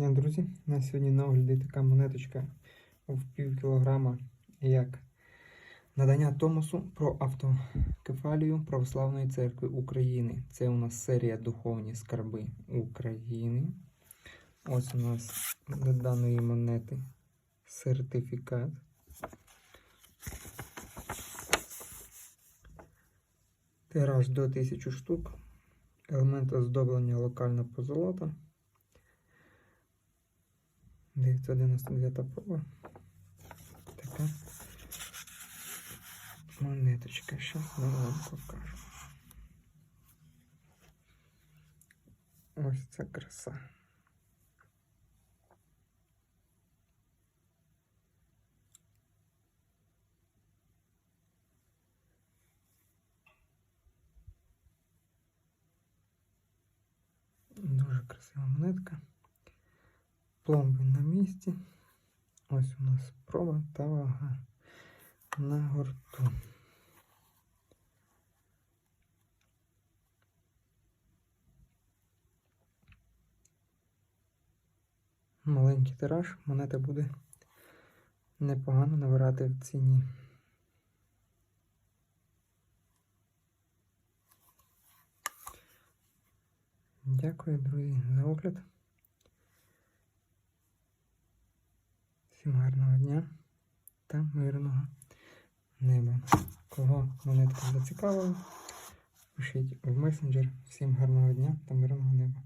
дня, друзі. У нас сьогодні на огляді така монеточка в пів кілограма як надання Томосу про автокефалію Православної церкви України. Це у нас серія Духовні скарби України. Ось у нас до даної монети сертифікат. Тираж до 1000 штук. Елемент оздоблення локальна позолота. 999 проба. Така монеточка. Зараз ми вам покажу. Ось це краса. Дуже красива монетка. Пломби на місці. Ось у нас проба та вага на гурту. Маленький тираж, монета буде непогано набирати в ціні. Дякую, друзі, за огляд. Всім гарного дня та мирного неба. Кого монетка зацікавила, пишіть в месенджер. Всім гарного дня та мирного неба.